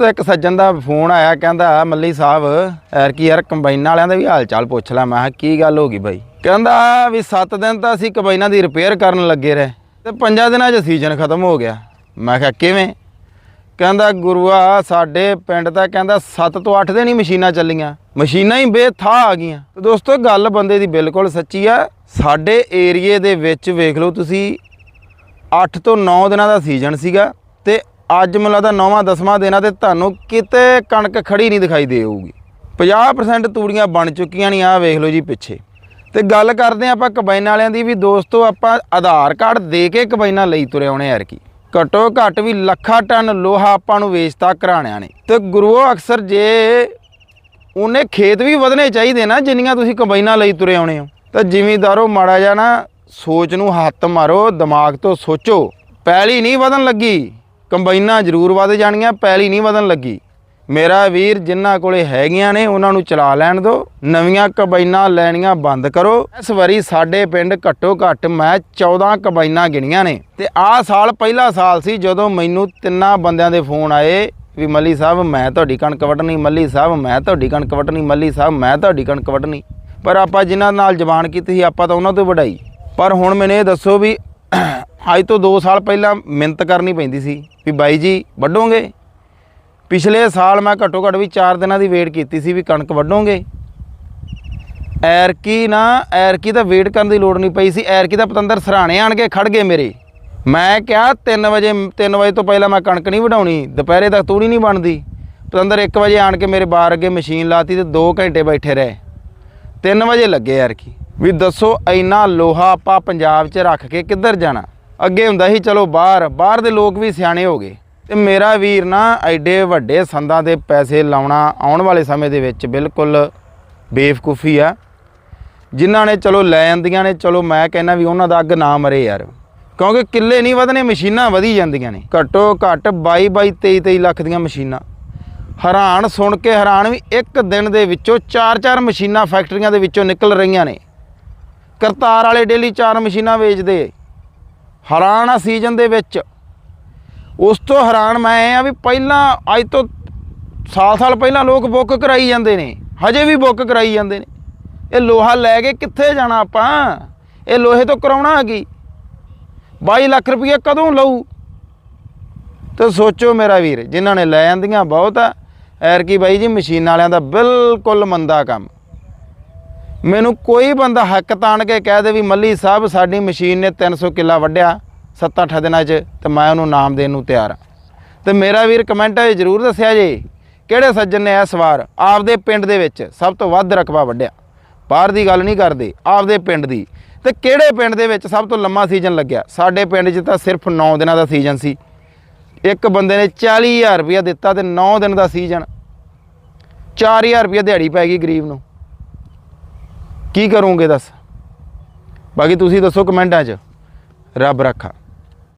ਦੋਸਤੋ ਇੱਕ ਸੱਜਣ ਦਾ ਫੋਨ ਆਇਆ, ਕਹਿੰਦਾ ਮੱਲੀ ਸਾਹਿਬ ਐਰ ਕੀ ਯਾਰ ਕੰਬਾਈਨਾਂ ਵਾਲਿਆਂ ਦਾ ਵੀ ਹਾਲ ਚਾਲ ਪੁੱਛ ਲੈ। ਮੈਂ ਕਿਹਾ, ਕੀ ਗੱਲ ਹੋ ਗਈ ਬਾਈ? ਕਹਿੰਦਾ ਵੀ 7 ਦਿਨ ਤਾਂ ਅਸੀਂ ਕੰਬਾਈਨਾਂ ਦੀ ਰਿਪੇਅਰ ਕਰਨ ਲੱਗੇ ਰਹੇ ਤੇ ਪੰਜਾਂ ਦਿਨਾਂ 'ਚ ਸੀਜ਼ਨ ਖਤਮ ਹੋ ਗਿਆ। ਮੈਂ ਕਿਹਾ, ਕਿਵੇਂ? ਕਹਿੰਦਾ ਗੁਰੂਆ ਸਾਡੇ ਪਿੰਡ ਤਾਂ ਕਹਿੰਦਾ 7 ਤੋਂ 8 ਦਿਨ ਹੀ ਮਸ਼ੀਨਾਂ ਚੱਲੀਆਂ। ਮਸ਼ੀਨਾਂ ਹੀ ਬੇਥਾ ਆ ਗਈਆਂ। ਤੇ ਦੋਸਤੋ, ਗੱਲ ਬੰਦੇ ਦੀ ਬਿਲਕੁਲ ਸੱਚੀ ਆ। ਸਾਡੇ ਏਰੀਏ ਦੇ ਵਿੱਚ ਵੇਖ ਲਓ ਤੁਸੀਂ 8 ਤੋਂ 9 ਦਿਨਾਂ ਦਾ ਸੀਜ਼ਨ ਸੀਗਾ। ਅੱਜ ਮੈਨੂੰ ਲੱਗਦਾ 9ਵਾਂ 10ਵਾਂ ਦਿਨਾਂ ਤੇ ਤੁਹਾਨੂੰ ਕਿਤੇ ਕਣਕ ਖੜੀ ਨਹੀਂ ਦਿਖਾਈ ਦੇਊਗੀ 50% ਤੂੜੀਆਂ ਬਣ ਚੁੱਕੀਆਂ ਨਹੀਂ ਆ ਵੇਖ ਲਓ ਜੀ ਪਿੱਛੇ। ਤੇ ਗੱਲ ਕਰਦੇ ਹਾਂ ਆਪਾਂ ਕਬਾਈਨਾਂ ਵਾਲਿਆਂ ਦੀ ਵੀ। ਦੋਸਤੋ, ਆਪਾਂ ਆਧਾਰ ਕਾਰਡ ਦੇ ਕੇ ਕਬਾਈਨਾਂ ਲਈ ਤੁਰੇ ਆਉਣੇ ਯਾਰ ਕੀ ਘੱਟੋ ਘੱਟ ਵੀ ਲੱਖਾਂ ਟਨ ਲੋਹਾ ਆਪਾਂ ਨੂੰ ਵੇਚਤਾ ਘਰਾਣਿਆਂ ਨੇ। ਤੇ ਗੁਰੂਓ, ਅਕਸਰ ਜੇ ਉਹਨੇ ਖੇਤ ਵੀ ਵਧਣੇ ਚਾਹੀਦੇ ਨਾ, ਜਿੰਨੀਆਂ ਤੁਸੀਂ ਕੰਬਾਈਨਾਂ ਲਈ ਤੁਰੇ ਆਉਣੇ ਹੋ। ਤਾਂ ਜ਼ਿਮੀਦਾਰੋ, ਮਾੜਾ ਜਿਹਾ ਨਾ ਸੋਚ ਨੂੰ ਹੱਥ ਮਾਰੋ, ਦਿਮਾਗ ਤੋਂ ਸੋਚੋ। ਪੈਲੀ ਨਹੀਂ ਵਧਣ ਲੱਗੀ। ਕੰਬਾਈਨਾਂ ਜ਼ਰੂਰ ਵਧ ਜਾਣੀਆਂ, ਪੈਲੀ ਨਹੀਂ ਵਧਣ ਲੱਗੀ। ਮੇਰਾ ਵੀਰ ਜਿਨ੍ਹਾਂ ਕੋਲੇ ਹੈਗੀਆਂ ਨੇ, ਉਹਨਾਂ ਨੂੰ ਚਲਾ ਲੈਣ ਦਿਓ ਨਵੀਆਂ ਕੰਬਾਈਨਾਂ ਲੈਣੀਆਂ ਬੰਦ ਕਰੋ। ਇਸ ਵਾਰੀ ਸਾਡੇ ਪਿੰਡ ਘੱਟੋ ਘੱਟ ਮੈਂ 14 ਕੰਬਾਈਨਾਂ ਗਿਣੀਆਂ ਨੇ। ਤੇ ਆਹ ਸਾਲ ਪਹਿਲਾ ਸਾਲ ਸੀ ਜਦੋਂ ਮੈਨੂੰ ਤਿੰਨਾਂ ਬੰਦਿਆਂ ਦੇ ਫੋਨ ਆਏ ਵੀ ਮੱਲੀ ਸਾਹਿਬ, ਮੈਂ ਤੁਹਾਡੀ ਕਣਕ ਵੱਢਣੀ, ਮੱਲੀ ਸਾਹਿਬ, ਮੈਂ ਤੁਹਾਡੀ ਕਣਕ ਵੱਢਣੀ, ਮੱਲੀ ਸਾਹਿਬ, ਮੈਂ ਤੁਹਾਡੀ ਕਣਕ ਵੱਢਣੀ। ਪਰ ਆਪਾਂ ਜਿਨ੍ਹਾਂ ਨਾਲ ਜ਼ਬਾਨ ਕੀਤੀ ਸੀ, ਆਪਾਂ ਤਾਂ ਉਹਨਾਂ ਤੋਂ ਵਡਾਈ ਪਰ ਹੁਣ ਮੈਨੂੰ ਇਹ ਦੱਸੋ ਵੀ ਅੱਜ ਤੋਂ 2 ਸਾਲ ਪਹਿਲਾਂ ਮਿਹਨਤ ਕਰਨੀ ਪੈਂਦੀ ਸੀ। ਵੀ ਬਾਈ ਜੀ ਵੱਢੋਗੇ? ਪਿਛਲੇ ਸਾਲ ਮੈਂ ਘੱਟੋ ਘੱਟ ਵੀ 4 ਦਿਨਾਂ ਦੀ ਵੇਟ ਕੀਤੀ ਸੀ ਵੀ ਕਣਕ ਵੱਢੋਗੇ। ਐਰਕੀ ਨਾ, ਐਰਕੀ ਤਾਂ ਵੇਟ ਕਰਨ ਦੀ ਲੋੜ ਨਹੀਂ ਪਈ ਸੀ। ਐਰਕੀ ਦਾ ਪਤੰਦਰ ਸਰਾਣੇ ਆਣ ਕੇ ਖੜ ਗਏ ਮੇਰੇ। ਮੈਂ ਕਿਹਾ 3 ਵਜੇ 3 ਵਜੇ ਤੋਂ ਪਹਿਲਾਂ ਮੈਂ ਕਣਕ ਨਹੀਂ ਵਢਾਉਣੀ, ਦੁਪਹਿਰੇ ਤੱਕ ਤੂੜੀ ਨਹੀਂ ਬਣਦੀ। ਪਤੰਦਰ 1 ਵਜੇ ਆਣ ਕੇ ਮੇਰੇ ਬਾਹਰ ਅੱਗੇ ਮਸ਼ੀਨ ਲਾਤੀ ਤੇ 2 ਘੰਟੇ ਬੈਠੇ ਰਹੇ। 3 ਵਜੇ ਲੱਗੇ ਐਰਕੀ। ਵੀ ਦੱਸੋ, ਇੰਨਾ ਲੋਹਾ ਆਪਾਂ ਪੰਜਾਬ 'ਚ ਰੱਖ ਕੇ ਕਿੱਧਰ ਜਾਣਾ? ਅੱਗੇ ਹੁੰਦਾ ਸੀ, ਚਲੋ ਬਾਹਰ ਬਾਹਰ ਦੇ ਲੋਕ ਵੀ ਸਿਆਣੇ ਹੋ ਗਏ। ਤੇ ਮੇਰਾ ਵੀਰ ਨਾ ਐਡੇ ਵੱਡੇ ਸੰਦਾਂ ਦੇ ਪੈਸੇ ਲਾਉਣਾ ਆਉਣ ਵਾਲੇ ਸਮੇਂ ਦੇ ਵਿੱਚ ਬਿਲਕੁਲ ਬੇਵਕੂਫੀ ਆ। ਜਿਨ੍ਹਾਂ ਨੇ ਚਲੋ ਲੈ ਜਾਂਦੀਆਂ ਨੇ, ਚਲੋ ਮੈਂ ਕਹਿੰਦਾ ਵੀ ਉਹਨਾਂ ਦਾ ਅੱਗ ਨਾ ਮਰੇ ਯਾਰ। ਕਿਉਂਕਿ ਕਿੱਲੇ ਨਹੀਂ ਵਧਨੇ ਮਸ਼ੀਨਾਂ ਵਧੀ ਜਾਂਦੀਆਂ ਨੇ। ਘੱਟੋ ਘੱਟ 22 22 23 23 ਲੱਖ ਦੀਆਂ ਮਸ਼ੀਨਾਂ। ਹੈਰਾਨ ਸੁਣ ਕੇ ਹੈਰਾਨ ਵੀ ਇੱਕ ਦਿਨ ਦੇ ਵਿੱਚੋਂ 4-4 ਮਸ਼ੀਨਾਂ ਫੈਕਟਰੀਆਂ ਦੇ ਵਿੱਚੋਂ ਨਿਕਲ ਰਹੀਆਂ ਨੇ। ਕਰਤਾਰ ਵਾਲੇ ਡੇਲੀ 4 ਮਸ਼ੀਨਾਂ ਵੇਚਦੇ। ਹੈਰਾਨ ਆ ਸੀਜ਼ਨ ਦੇ ਵਿੱਚ। ਉਸ ਤੋਂ ਹੈਰਾਨ ਮੈਂ ਇਹ ਆ ਵੀ ਪਹਿਲਾਂ, ਅੱਜ ਤੋਂ ਸਾਲ ਸਾਲ ਪਹਿਲਾਂ ਲੋਕ ਬੁੱਕ ਕਰਾਈ ਜਾਂਦੇ ਨੇ। ਹਜੇ ਵੀ ਬੁੱਕ ਕਰਾਈ ਜਾਂਦੇ ਨੇ। ਇਹ ਲੋਹਾ ਲੈ ਕੇ ਕਿੱਥੇ ਜਾਣਾ ਆਪਾਂ? ਇਹ ਲੋਹੇ ਤੋਂ ਕਰਾਉਣਾ ਕੀ? 22 ਲੱਖ ਰੁਪਏ ਕਦੋਂ ਲਊ? ਤੇ ਸੋਚੋ ਮੇਰਾ ਵੀਰ, ਜਿਨ੍ਹਾਂ ਨੇ ਲੈ ਜਾਂਦੀਆਂ ਬਹੁਤ ਆ ਐਰ ਕੀ ਬਾਈ ਜੀ ਮਸ਼ੀਨ ਵਾਲਿਆਂ ਦਾ ਬਿਲਕੁਲ ਮੰਦਾ ਕੰਮ। ਮੈਨੂੰ ਕੋਈ ਬੰਦਾ ਹੱਕ ਤਾਣ ਕੇ ਕਹਿ ਦੇ ਵੀ ਮੱਲੀ ਸਾਹਿਬ, ਸਾਡੀ ਮਸ਼ੀਨ ਨੇ 300 ਕਿੱਲਾ ਵੱਢਿਆ 7-8 ਦਿਨਾਂ 'ਚ, ਤੇ ਮੈਂ ਉਹਨੂੰ ਨਾਮ ਦੇਣ ਨੂੰ ਤਿਆਰ ਆ ਤੇ ਮੇਰਾ ਵੀਰ ਕਮੈਂਟਾਂ 'ਚ ਜ਼ਰੂਰ ਦੱਸਿਆ ਜੇ, ਕਿਹੜੇ ਸੱਜਣ ਨੇ ਇਸ ਵਾਰ ਆਪਦੇ ਪਿੰਡ ਦੇ ਵਿੱਚ ਸਭ ਤੋਂ ਵੱਧ ਰਕਬਾ ਵੱਢਿਆ? ਬਾਹਰ ਦੀ ਗੱਲ ਨਹੀਂ ਕਰਦੇ, ਆਪਦੇ ਪਿੰਡ ਦੀ। ਤੇ ਕਿਹੜੇ ਪਿੰਡ ਦੇ ਵਿੱਚ ਸਭ ਤੋਂ ਲੰਮਾ ਸੀਜ਼ਨ ਲੱਗਿਆ? ਸਾਡੇ ਪਿੰਡ 'ਚ ਤਾਂ ਸਿਰਫ 9 ਦਿਨਾਂ ਦਾ ਸੀਜ਼ਨ ਸੀ। ਇੱਕ ਬੰਦੇ ਨੇ 40000 ਰੁਪਇਆ ਦਿੱਤਾ ਤੇ 9 ਦਿਨ ਦਾ ਸੀਜ਼ਨ। 4000 ਰੁਪਇਆ ਦਿਹਾੜੀ ਪੈ ਗਈ ਗਰੀਬ ਨੂੰ। ਕੀ ਕਰੋਗੇ ਦੱਸ? ਬਾਕੀ ਤੁਸੀਂ ਦੱਸੋ ਕਮੈਂਟਾਂ 'ਚ। ਰੱਬ ਰੱਖਾ।